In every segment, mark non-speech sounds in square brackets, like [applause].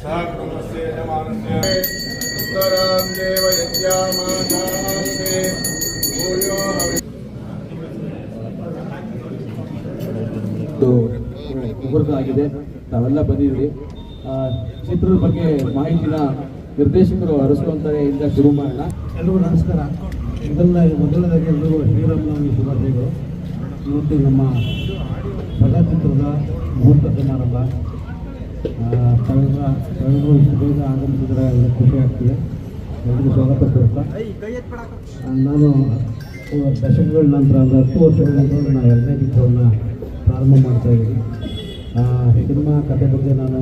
सह कुटुम्बस्य यजमानस्य उत्तरां देव यज्ञामासास्ते भूयो हवि ಇದು ಮುಹೂರ್ತ ಆಗಿದೆ ತಾವೆಲ್ಲ ಬಂದಿದ್ರಿ ಆ, ಚಿತ್ರದ ಬಗ್ಗೆ ಮಾಹಿತಿನ ನಿರ್ದೇಶಕರು ಹರಿಸುವಂತಾರೆ ಇಂದ ಶುರು ಮಾಡೋಣ ಎಲ್ಲರಿಗೂ ನಮಸ್ಕಾರ ಮೊದಲ ಮೊದಲನೇದಾಗಿ ಎಲ್ಲರಿಗೂ ಶ್ರೀರಾಮನವಮಿ ಶುಭಾಶಯಗಳು ಇವತ್ತು ನಮ್ಮ ಚಿತ್ರದ ಮುಹೂರ್ತ ಸಮಾರಂಭ ಆ, ತಾವೆಲ್ಲ ತಾವೆಲ್ಲರೂ ಬೇಗ ಆಗಮಿಸಿದ್ರೆ ಖುಷಿ ಆಗ್ತಿದೆ ಎಲ್ಲರಿಗೂ ಸ್ವಾಗತ ನಾನು ದಶಕಗಳ ನಂತರ ಅಂದರೆ ಹತ್ತು ವರ್ಷಗಳ ನಂತರ ನಾನು ಎರಡನೇ ಚಿತ್ರವನ್ನು ಪ್ರಾರಂಭ ಮಾಡ್ತಾ ಇದ್ದೀನಿ ಸಿನಿಮಾ ಕಥೆ ಬಗ್ಗೆ ನಾನು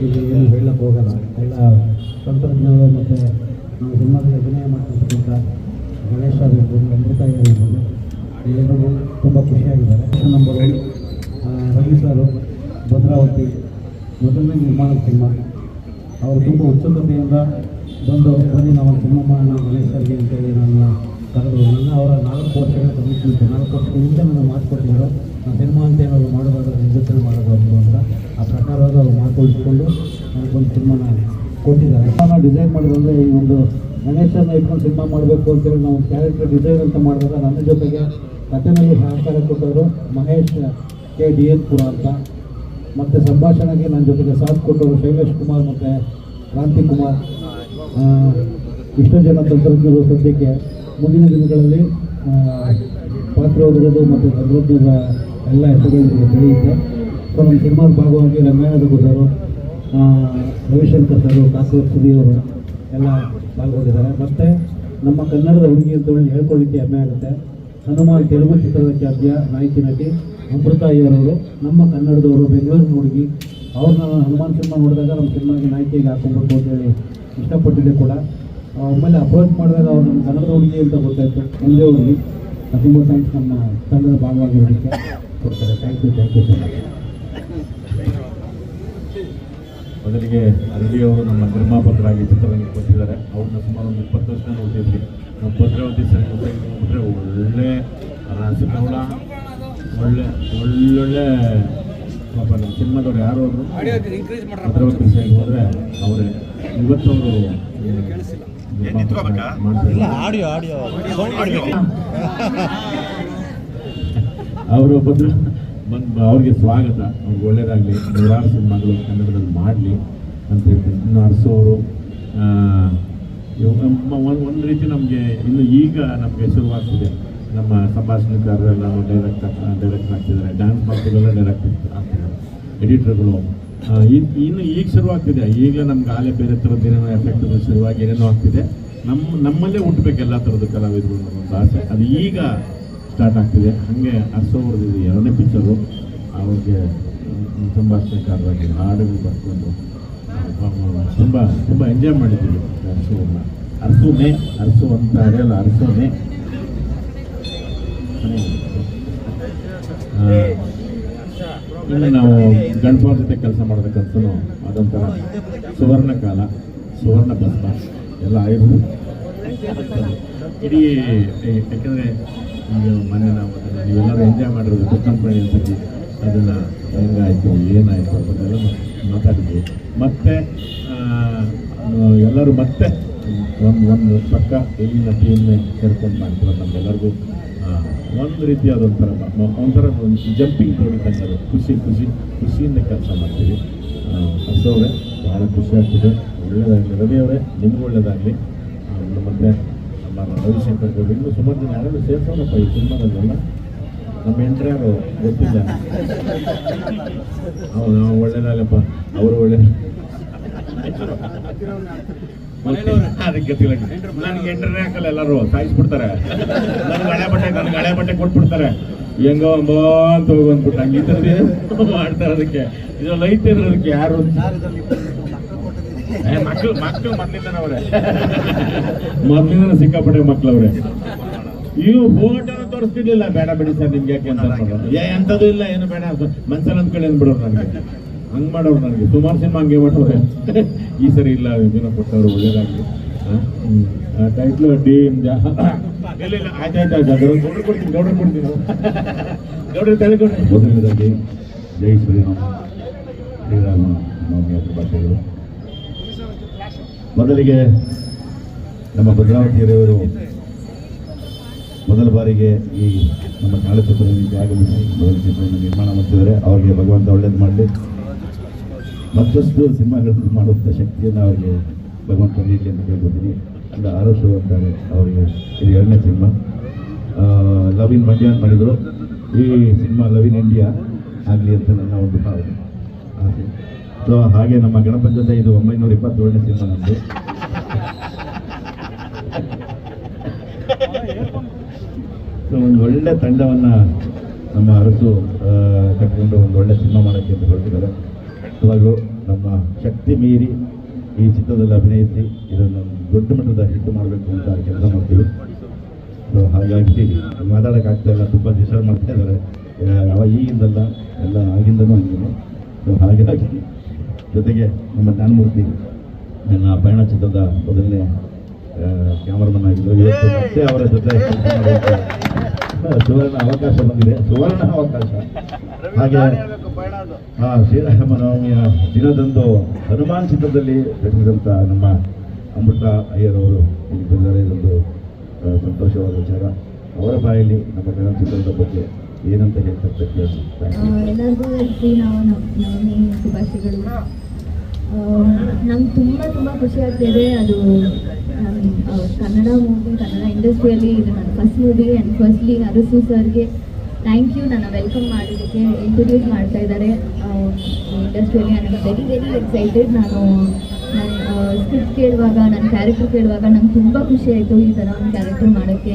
ಇಲ್ಲಿ ಏನು ಹೇಳಕ್ಕೆ ಹೋಗಲ್ಲ ಎಲ್ಲ ತಂತ್ರಜ್ಞರು ಮತ್ತು ನಾವು ಸಿನಿಮಾದಲ್ಲಿ ಅಭಿನಯ ಮಾಡ್ತಿರ್ತಕ್ಕಂಥ ಗಣೇಶ ಆಗಿರ್ಬೋದು ಅಮೃತ ಆಗಿರ್ಬೋದು ಎಲ್ಲರಿಗೂ ತುಂಬ ಖುಷಿಯಾಗಿದ್ದಾರೆ ನಂಬರ್ ರವಿ ಸರು ಭದ್ರಾವತಿ ಮೊದಲನೇ ನಿರ್ಮಾಣ ಸಿನಿಮಾ. ಅವರು ತುಂಬ ಉತ್ಸುಕತೆಯಿಂದ ಬಂದು ಬನ್ನಿ, ನಾವು ಮಾಡೋಣ ಗಣೇಶರಿಗೆ ಅಂತೇಳಿ ನನ್ನ ಕರೆದು ನನ್ನ ಅವರ ನಾಲ್ಕು ವರ್ಷಗಳ ಕಮಿಟ್ಮೆಂಟ್ ನಾಲ್ಕು ವರ್ಷಗಳಿಂದ ನನಗೆ ಮಾಡಿಕೊಟ್ಟಿದ್ದರು ಆ ಸಿನಿಮಾ ಅಂತ ಏನಾದ್ರು ಮಾಡಬಾರ್ದು ನಿರ್ದೇಶನ ಮಾಡಬಾರ್ದು ಅಂತ. ಆ ಪ್ರಕಾರವಾಗಿ ಅವರು ಮಾಡಿಕೊಳ್ಸ್ಕೊಂಡು ನನಗೊಂದು ಸಿನಿಮಾನ ಕೊಟ್ಟಿದ್ದಾರೆ. ನಾನು ಡಿಸೈನ್ ಮಾಡಿದ್ರೆ ಈ ಒಂದು ಗಣೇಶನ ಇಟ್ಕೊಂಡು ಸಿನಿಮಾ ಮಾಡಬೇಕು ಅಂತೇಳಿ ನಾವು ಕ್ಯಾರೆಕ್ಟರ್ ಡಿಸೈನ್ ಅಂತ ಮಾಡಿದಾಗ ನನ್ನ ಜೊತೆಗೆ ಕಥೆನಲ್ಲಿ ಸಹಕಾರ ಕೊಟ್ಟವರು ಮಹೇಶ್ ಕೆ. ಡಿ. ಎನ್. ಪುರ ಅಂತ. ಮತ್ತು ಸಂಭಾಷಣೆಗೆ ನನ್ನ ಜೊತೆಗೆ ಸಾಥ್ ಕೊಟ್ಟವರು ಶೈಲೇಶ್ ಕುಮಾರ್ ಮತ್ತು ಕ್ರಾಂತಿ ಕುಮಾರ್. ಇಷ್ಟು ಜನ ತಂತ್ರಜ್ಞರು ಸದ್ಯಕ್ಕೆ ಮುಂದಿನ ದಿನಗಳಲ್ಲಿ ಪಾತ್ರ ಹೋಗಿರೋದು ಮತ್ತು ತಂತ್ರಜ್ಞರ ಎಲ್ಲ ಹೆಸರುಗಳಿಗೆ ಬೆಳೆಯುತ್ತೆ. ಸೊ ನಮ್ಮ ಸಿನಿಮಾದ ಭಾಗವಾಗಿ ರಂಗಾಯಣದ ಗುಡ್ಡರು ರವಿಶಂಕರ್ ಸರ್ ಕಾಸೂರ್ ಸುದಿಯವರು ಎಲ್ಲ ಪಾಲ್ಗೊಂಡಿದ್ದಾರೆ. ಮತ್ತು ನಮ್ಮ ಕನ್ನಡದ ಹುಡುಗಿ ಅಂತ ಹೇಳಿ ಹೇಳ್ಕೊಳ್ಳಿಕ್ಕೆ ಹೆಮ್ಮೆ ಆಗುತ್ತೆ. ಹನುಮಾನ್ ತೆಲುಗು ಚಿತ್ರದ ಖ್ಯಾತಿಯ ನಾಯಕಿ ನಟಿ. ಅಮೃತ ಅಯ್ಯರವರು ನಮ್ಮ ಕನ್ನಡದವರು ಬೆಂಗಳೂರಿನ ಹುಡುಗಿ, ಅವ್ರನ್ನ ನಾನು ಹನುಮಾನ್ ಸಿನಿಮಾ ನೋಡಿದಾಗ ನಮ್ಮ ಸಿನಿಮಾಗೆ ನಾಯಕಿಗೆ ಹಾಕೊಂಡ್ಬೇಕು ಅಂತೇಳಿ ಇಷ್ಟಪಟ್ಟಿದ್ದೆ ಕೂಡ. ಆಮೇಲೆ ಅಪ್ರೋಚ್ ಮಾಡಿದಾಗ ಅವ್ರು ನಮ್ಮ ಕನ್ನಡದ ಹುಡುಗಿ ಅಂತ ಗೊತ್ತಾಯ್ತು. ಒಂದೇ ಹುಡುಗಿ ತುಂಬ ಥ್ಯಾಂಕ್ಸ್ ನಮ್ಮ ತಂಡದ ಭಾಗವಾಗಿರೋದಕ್ಕೆ. ಕೊಡ್ತಾರೆ. Thank you thank you so much ಮೊದಲಿಗೆ ಅರಳಿ ಅವರು ನಮ್ಮ ನಿರ್ಮಾಪಕರಾಗಿ ಚಿತ್ರರಂಗಕ್ಕೆ ಕೊಟ್ಟಿದ್ದಾರೆ. ಅವ್ರನ್ನ ಸುಮಾರು ಒಂದು ಇಪ್ಪತ್ತು ವರ್ಷ ನೋಡ್ತಿದ್ವಿ. ನಮ್ಮ ಭದ್ರಾವತಿ ಸರಿ ಒಳ್ಳೆ ರಾಸಕವಳ ಒಳ್ಳೆ ಒಳ್ಳೊಳ್ಳೆ ಪಾಪ ನಮ್ಮ ಸಿನಿಮಾದವ್ರು ಯಾರು ಅವರು ಭದ್ರಾವತಿ ಸೈಡ್ ಹೋದ್ರೆ ಅವರೇ. ಇವತ್ತು ಅವರು ಇಲ್ಲ ಆಡಿಯೋ ಆಡಿಯೋ ಅವರು ಬಂದು ಬಂದು ಅವ್ರಿಗೆ ಸ್ವಾಗತ. ಅವ್ರಿಗೆ ಒಳ್ಳೇದಾಗಲಿ. ನೂರಾರು ಸಿನಿಮಾಗಳು ಕನ್ನಡದಲ್ಲಿ ಮಾಡಲಿ ಅಂತ ಹೇಳ್ತೀನಿ ಇನ್ನು ಅರಸೋರು ಒಂದು ರೀತಿ ನಮಗೆ ಇನ್ನು ಈಗ ನಮಗೆ ಶುರುವಾಗ್ತಿದೆ. ನಮ್ಮ ಸಂಭಾಷಣೆಕಾರರೆಲ್ಲ ಡೈರೆಕ್ಟ್ ಡೈರೆಕ್ಟ್ ಆಗ್ತಿದ್ದಾರೆ ಡ್ಯಾನ್ಸ್ ಮಾಡ್ತಿದ್ದೆಲ್ಲ ಡೈರೆಕ್ಟ್ ಆಗ್ತಿದ್ದಾರೆ ಎಡಿಟರ್ಗಳು ಇನ್ನು ಈಗ ಶುರುವಾಗ್ತಿದೆ. ಈಗಲೇ ನಮ್ಗೆ ಆಲೆ ಬೇರೆ ಥರದ್ದು ಏನೇನೋ ಎಫೆಕ್ಟ್ ಶುರುವಾಗಿ ಏನೇನೋ ಆಗ್ತಿದೆ. ನಮ್ಮ ನಮ್ಮಲ್ಲೇ ಹುಟ್ಟಬೇಕು ಎಲ್ಲ ಥರದ ಕಲಾವಿದರು ಒಂದು ಆಸೆ. ಅದು ಈಗ ಸ್ಟಾರ್ಟ್ ಆಗ್ತಿದೆ. ಹಾಗೆ ಅರ್ಸೋವ್ರದ್ದು ಎರಡನೇ ಪಿಕ್ಚರು ಅವ್ರಿಗೆ ಸಂಭಾಷಣೆಕಾರರಾಗಿ ಹಾಡುಗಳು ಬರ್ಕೊಂಡು ತುಂಬ ತುಂಬ ಎಂಜಾಯ್ ಮಾಡಿದ್ದೀವಿ ಅರ್ಸೋವನ್ನು ಅರ್ಸೋನೆ ಅರಸು ಅಂತ ಅರೆಯಲ್ಲ ಅರ್ಸೋನೇ ಇನ್ನು ನಾವು ಗಣಪತಿ ಜೊತೆ ಕೆಲಸ ಮಾಡೋದಕ್ಕಂತೂ ಅದೊಂಥರ ಸುವರ್ಣ ಕಾಲ, ಸುವರ್ಣ ಭಸ್ಮ, ಎಲ್ಲ ಆಯುರ್ವೇದ. ಇಡೀ ಯಾಕೆಂದರೆ ಈಗ ಮೊನ್ನೆ ನಾವು ಅದನ್ನು ನೀವೆಲ್ಲರೂ ಎಂಜಾಯ್ ಮಾಡಿರೋದು ಕುಕ್ಕಂಪಣಿ ಅಂತ ಅದನ್ನು ಹೆಂಗಾಯಿತು, ಏನಾಯಿತು ಅದನ್ನೆಲ್ಲ ಮಾತಾಡಿದ್ವಿ. ಮತ್ತೆ ಎಲ್ಲರೂ ಮತ್ತೆ ಒಂದು ಒಂದು ಪಕ್ಕ ಎಲ್ಲಿನ ಟೀಮ್ನೇ ಸೇರ್ಕೊಂಡು ಮಾಡ್ತಾರೆ ನಮ್ಗೆಲ್ಲರಿಗೂ ಒಂದು ರೀತಿಯಾದ ಒಂಥರ ಒಂಥರ ಜಂಪಿಂಗ್ ಬೋರ್ಡ್ ಅದು ಖುಷಿ ಖುಷಿ, ಖುಷಿಯಿಂದ ಕೆಲಸ ಮಾಡ್ತೀವಿ. ಹಸೋರೆ ಭಾಳ ಖುಷಿ ಆಗ್ತಿದೆ. ಒಳ್ಳೆಯದಾಗಲಿ ರವಿ ನಿಮಗೂ ಒಳ್ಳೆಯದಾಗಲಿ ಮತ್ತೆ ನಮ್ಮ ರವಿಶಂಕರ್ ಗೌಡ ಇನ್ನೂ ಸುಮಾರು ಜನ ಯಾರಾದರೂ ಸೇರ್ಸೋಣಪ್ಪ ಈ ಸಿನಿಮಾದಲ್ಲೆಲ್ಲ. ನಮ್ಮ ಎಂಟ್ರ್ಯಾರು ಗೊತ್ತಿಲ್ಲ ಒಳ್ಳೇದಾಗಪ್ಪ ಅವರು ಒಳ್ಳೆ ಅದಕ್ಕೆ ನನಗೆ ಎಂಟ್ರನೇ ಹಾಕಲ್ಲ, ಎಲ್ಲರೂ ಸಾಯಿಸ್ಬಿಡ್ತಾರೆ. ನನಗೆ ಹಳೆ ಬಟ್ಟೆ, ನನಗೆ ಹಳೆ ಬಟ್ಟೆ ಕೊಟ್ಬಿಡ್ತಾರೆ. ಹೆಂಗೋ ಅಂಬೋ ಅಂತ ಹೋಗಿ ಅಂದ್ಬಿಟ್ಟು ಹಂಗೆ ಈ ಥರದ್ದು ಮಾಡ್ತಾರೆ ಅದಕ್ಕೆ ಇದು ಲೈಟ್ ಅದಕ್ಕೆ ಯಾರು? ಮಕ್ಕಳು ಮಕ್ಕಳು ಮೊದ್ಲಿಂದನೇ ಅವ್ರೆ. ಮೊದ್ಲಿಂದ ಸಿಕ್ಕಾಪಟ್ಟೆ ಮಕ್ಳವ್ರೆ ಇವು ಫೋಟೋ ತೋರಿಸ್ತಿರ್ಲಿಲ್ಲ. ಬೇಡ ಬಿಡಿ ಸರ್, ನಿಮ್ಗೆ ಯಾಕೆ ಅಂತ ಎಂಥದ್ದು ಇಲ್ಲ, ಏನು ಬೇಡ. ಮನ್ಸಲ್ಲಿ ಅಂದ್ಕೊಳ್ಳಿ ಅಂದ್ಬಿಡೋರು ನನಗೆ? ಹಂಗ್ ಮಾಡೋರು ನನಗೆ. ಸುಮಾರು ಸಿನಿಮಾ ಹಂಗೆ ಮಾಡೋರೆ. ಈ ಸರಿ ಇಲ್ಲ ವಿಭಿನ್ನ ಕೊಟ್ಟವ್ರು, ಒಳ್ಳೇದಾಗಲಿ. ಟೈಟ್ಲು ಡಿ [coughs] ಇಲ್ಲ ಆಯ್ತಾಯ್ತು ಕೊಡ್ತೀನಿ ಕೊಡ್ತೀನಿ. ಜೈ ಶ್ರೀರಾಮ್. ಶ್ರೀರಾಮ ಮೊದಲಿಗೆ ನಮ್ಮ ಭದ್ರಾವತಿಯರೆಯವರು ಮೊದಲ ಬಾರಿಗೆ ಈ ನಮ್ಮ ಚಾಲಚಿತ್ರದಲ್ಲಿ ಆಗಮಿಸಿ ಮೊದಲ ಚಿತ್ರವನ್ನು ನಿರ್ಮಾಣ ಮಾಡ್ತಿದ್ದಾರೆ. ಅವರಿಗೆ ಭಗವಂತ ಒಳ್ಳೇದು ಮಾಡಲಿ. ಮತ್ತಷ್ಟು ಸಿನಿಮಾಗಳನ್ನು ಮಾಡುವಂಥ ಶಕ್ತಿಯನ್ನು ಅವರಿಗೆ ಭಗವಂತ ನೀಡಲಿ ಅಂತ ಕೇಳ್ಕೊತೀನಿ ಅಂದರೆ ಅರಸು ಅಂತಾರೆ ಅವರಿಗೆ. ಇದು ಎರಡನೇ ಸಿನಿಮಾ. ಲವ್ ಇನ್ ಮಂಡ್ಯ ಅಂತ ಮಾಡಿದರು. ಈ ಸಿನಿಮಾ ಲವ್ ಇನ್ ಇಂಡಿಯಾ ಆಗಲಿ ಅಂತ ನನ್ನ ಒಂದು ಭಾವನೆ. ಆಸೆ ಸೊ ಹಾಗೆ ನಮ್ಮ ಗಣಪತಿ ಜೊತೆ ಇದು ಒಂಬೈನೂರ ಇಪ್ಪತ್ತೇಳನೇ ಸಿನಿಮಾ ನಮ್ಮದು ಸೊ ಒಂದು ಒಳ್ಳೆ ತಂಡವನ್ನು ನಮ್ಮ ಅರಸು ಕಟ್ಕೊಂಡು ಒಂದು ಒಳ್ಳೆ ಸಿನಿಮಾ ಮಾಡೋಕ್ಕೆ ಅಂತ ಹೊರಟಿದ್ದಾರೆ ಇವಾಗಲೂ ನಮ್ಮ ಶಕ್ತಿ ಮೀರಿ ಈ ಚಿತ್ರದಲ್ಲಿ ಅಭಿನಯಿಸಿ ಇದನ್ನು ದೊಡ್ಡ ಮಟ್ಟದ ಹಿಟ್ಟು ಮಾಡಬೇಕು ಅಂತ ಕೆಲಸ ಮಾಡ್ತೀವಿ. ಸೊ ಹಾಗಾಗಿ ಮಾತಾಡೋಕ್ಕಾಗ್ತಾ ಇಲ್ಲ, ತುಂಬ ಡಿಸ್ಟರ್ಬ್ ಮಾಡ್ತಾ ಇದ್ದಾರೆ. ಈಗಿಂದಲ್ಲ ಎಲ್ಲ ಆಗಿಂದನೂ ಹಂಗೇನೆ. ಸೊ ಹಾಗಾಗಿ ಜೊತೆಗೆ ನಮ್ಮ ಜ್ಞಾನಮೂರ್ತಿ, ನನ್ನ ಪಯಣ ಚಿತ್ರದ ಮೊದಲನೇ ಕ್ಯಾಮರಾಮನ್ ಆಗಿದ್ರು ಇವತ್ತು ಮತ್ತೆ ಅವರ ಜೊತೆ ಸುವರ್ಣ ಅವಕಾಶ ಬಂದಿದೆ. ಸುವರ್ಣ ಅವಕಾಶ. ಹಾಗೆ ಆ ಶ್ರೀರಾಮ ನವಮಿಯ ದಿನದಂದು ಹನುಮಾನ್ ಚಿತ್ರದಲ್ಲಿ ನಟಿಸಿದಂಥ ನಮ್ಮ ಅಮೃತ ಅಯ್ಯರವರು ಇಲ್ಲಿ ಬಂದರೆ. ಇದೊಂದು ಸಂತೋಷವಾದ ವಿಚಾರ. ಅವರ ಬಾಯಲ್ಲಿ ನಮ್ಮ ಕನ್ನಡ ಚಿತ್ರದ ಬಗ್ಗೆ ಏನಂತ ಹೇಳ್ತಾರೆ ಎಲ್ಲರಿಗೂ ಶ್ರೀರಾಮ ನವಮಿ ಶುಭಾಶಯಗಳು. ನಂಗೆ ತುಂಬ ತುಂಬ ಖುಷಿ ಆಗ್ತಿದೆ. ಅದು ಕನ್ನಡ ಮೂವಿ ಕನ್ನಡ ಇಂಡಸ್ಟ್ರಿಯಲ್ಲಿ ಇದು ನನ್ನ first movie and firstly Arasu ಸರ್ಗೆ ಥ್ಯಾಂಕ್ ಯು ನನ್ನ ವೆಲ್ಕಮ್ ಮಾಡೋದಕ್ಕೆ ಇಂಟ್ರೊಡ್ಯೂಸ್ ಮಾಡ್ತಾ ಇದ್ದಾರೆ ಇಂಡಸ್ಟ್ರಿಯಲ್ಲಿ ನನಗೆ ವೆರಿ ವೆರಿ ಎಕ್ಸೈಟೆಡ್ ನಾನು ನನ್ನ ಸ್ಕ್ರಿಪ್ಟ್ ಕೇಳುವಾಗ ನನ್ನ ಕ್ಯಾರೆಕ್ಟರ್ ಕೇಳುವಾಗ ನಂಗೆ ತುಂಬ ಖುಷಿ ಆಯಿತು ಈ ಥರ ಒಂದು ಕ್ಯಾರೆಕ್ಟರ್ ಮಾಡೋಕ್ಕೆ.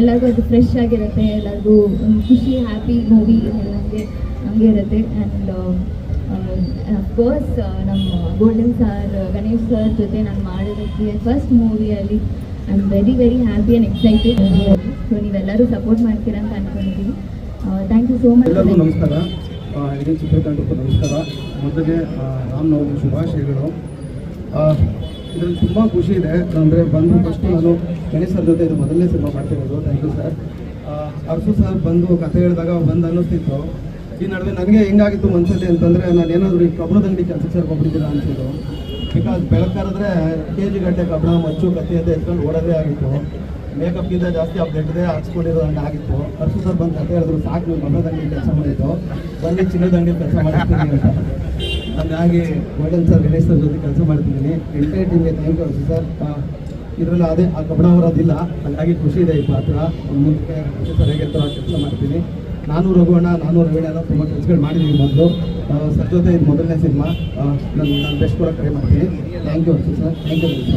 ಎಲ್ಲರಿಗೂ ಅದು ಫ್ರೆಶ್ ಆಗಿರುತ್ತೆ, ಎಲ್ಲರಿಗೂ ಖುಷಿ ಹ್ಯಾಪಿ ಮೂವಿ ನನಗೆ ಹಂಗೆ ಇರುತ್ತೆ. ಆ್ಯಂಡ್ ಅಫ್ಕೋರ್ಸ್ ನಮ್ಮ ಗೋಲ್ಡನ್ ಸರ್ ಗಣೇಶ್ ಸರ್ ಜೊತೆ ನಾನು ಮಾಡೋದಕ್ಕೆ first ಮೂವಿಯಲ್ಲಿ I am very very happy and excited so ನೀವೆಲ್ಲರೂ ಸಪೋರ್ಟ್ ಮಾಡ್ತೀರಾ ಅಂತ ಅನ್ಕೊಂಡಿದ್ದೀನಿ ಥ್ಯಾಂಕ್ ಯು ಸೋ ಎಲ್ಲರಿಗೂ ಮಚ್ ನಮಸ್ಕಾರ. ಆ, ಇಡೀ ಚಿತ್ರತಂಡಕ್ಕೂ ನಮಸ್ಕಾರ. ಮೊದಲಿಗೆ ರಾಮನವಮಿ ಶುಭಾಶಯಗಳು. ಇದರಲ್ಲಿ ತುಂಬ ಖುಷಿ ಇದೆ. ಅಂದರೆ ಬಂದು ಫಸ್ಟ್ ನಾನು ಗಣೇಶ್ ಸರ್ ಜೊತೆ ಇದು ಮೊದಲನೇ ಸಿನಿಮಾ ಮಾಡ್ತಿರೋದು. Thank you sir Arsu sir ಬಂದು ಕಥೆ ಹೇಳಿದಾಗ ಬಂದು ಅನ್ನಿಸ್ತಿತ್ತು. ಈ ನಡುವೆ ನನಗೆ ಹೆಂಗಾಗಿತ್ತು ಮನಸ್ಸಲ್ಲಿ ಅಂತಂದರೆ ನಾನು ಏನಾದರೂ ಈ ಕಬ್ಬಣದ ಅಂಗಡಿ ಕೆಲಸ ಸೇರ್ಕೊಂಡ್ಬಿಟ್ಟಿದ್ದೀರಾ ಅನ್ಸಿದ್ದು. ಬಿಕಾಸ್ ಬೆಳಕಾದ್ರೆ ಕೆ ಜಿ ಗಂಟೆ ಕಬ್ಬಣ, ಮಚ್ಚು, ಕತ್ತಿ ಅಂತ ಎತ್ಕೊಂಡು ಓಡೋದೇ ಆಗಿತ್ತು. ಮೇಕಪ್ಗಿಂತ ಜಾಸ್ತಿ ಅಪ್ಡೇಟ್ದೆ ಹಾಕ್ಸ್ಕೊಂಡಿರೋದಂಗೆ ಆಗಿತ್ತು. ಅರ್ಸು ಸರ್ ಬಂದು ಕತೆ ಹೇಳಿದ್ರು, ಸಾಕು ನೀವು ಕಬ್ಬಣದ ಅಂಗಡಿ ಕೆಲಸ ಮಾಡಿದ್ದು. ಬನ್ನಿ, ಚಿನ್ನದ ಅಂಗಡಿ ಕೆಲಸ ಮಾಡ್ತೀನಿ ಅಂತ. ಹಂಗಾಗಿ ಗೋಲ್ಡನ್ ಸರ್, ಗಣೇಶ್ ಸರ್ ಜೊತೆ ಕೆಲಸ ಮಾಡ್ತಿದ್ದೀನಿ. ಎಂಟೈರ್ ಟೀಮ್ಗೆ ಥ್ಯಾಂಕ್ ಯು ಸರ್. ಇದರಲ್ಲಿ ಅದೇ, ಆ ಕಬ್ಬಣ ಅವರೋದಿಲ್ಲ. ಹಾಗಾಗಿ ಖುಷಿ ಇದೆ ಈ ಪಾತ್ರ. ಮುಂದಕ್ಕೆ ಸರಿಯಾಗಿ ಕೆಲಸ ಮಾಡ್ತೀನಿ. ನಾನು ರಘುವಣ್ಣ ನಾನು ರವೀಣ ಎಲ್ಲ ತುಂಬ ಕೆಲಸಗಳು ಮಾಡಿದ್ದೀವಿ ಮೊದಲು. ಸರ್ ಜೊತೆ ಇದು ಮೊದಲನೇ ಸಿನಿಮಾ. ನಾನು ನಾನು ಬೆಸ್ಟ್ ಕೂಡ ಕರೆ ಮಾಡ್ತೀನಿ. Thank you sir. Thank you